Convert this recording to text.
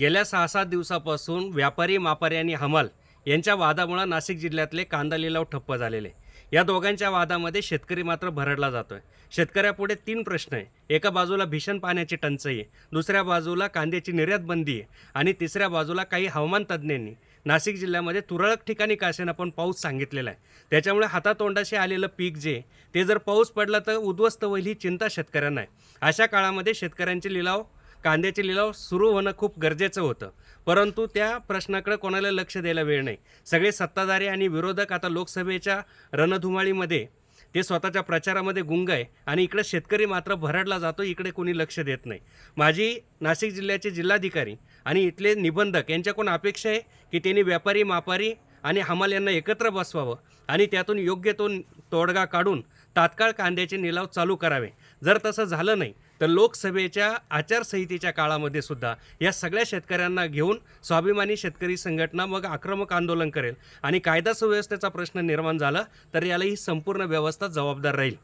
गेल्या सहा सात दिवसापासून व्यापारी मापारी आणि हमाल यांच्या वादामुळे नाशिक जिल्ह्यातले कांदा लिलाव ठप्प झालेले. या दोघांच्या वादामध्ये शेतकरी मात्र भरडला जातोय. शेतकऱ्यापुढे तीन प्रश्न आहे. एका बाजूला भीषण पाण्याची टंचाई आहे. दुसऱ्या बाजूला कांद्याची निर्यात बंदी आहे. आणि तिसऱ्या बाजूला काही हवामान तज्ज्ञांनी नाशिक जिल्ह्यामध्ये तुरळक ठिकाणी कासेना पण पाऊस सांगितलेला आहे. त्याच्यामुळे हातातोंडाशी आलेलं पीक जे ते जर पाऊस पडला तर उद्ध्वस्त होईल ही चिंता शेतकऱ्यांना आहे. अशा काळामध्ये शेतकऱ्यांचे लिलाव कांद्याचे लिलाव सुरू होणं खूप गरजेचं होतं. परंतु त्या प्रश्नाकडे कोणाला लक्ष द्यायला वेळ नाही. सगळे सत्ताधारी आणि विरोधक आता लोकसभेच्या रणधुमाळीमध्ये ते स्वतःच्या प्रचारामध्ये गुंग आहे आणि इकडे शेतकरी मात्र भरडला जातो इकडे कोणी लक्ष देत नाही. माझी नाशिक जिल्ह्याचे जिल्हाधिकारी आणि इथले निबंधक यांच्याकडून अपेक्षा आहे की त्यांनी व्यापारी मापारी आणि हमाल यांना एकत्र बसवावं आणि त्यातून योग्य तो तोडगा काढून तात्काळ कांद्याचे निलाव चालू करावे. जर तसं झालं नाही तर लोकसभेच्या आचारसंहितेच्या काळामध्ये सुद्धा या सगळ्या शेतकऱ्यांना घेऊन स्वाभिमानी शेतकरी संघटना मग आक्रमक आंदोलन करेल आणि कायदा सुव्यवस्थेचा प्रश्न निर्माण झाला तर याला ही संपूर्ण व्यवस्था जबाबदार राहील.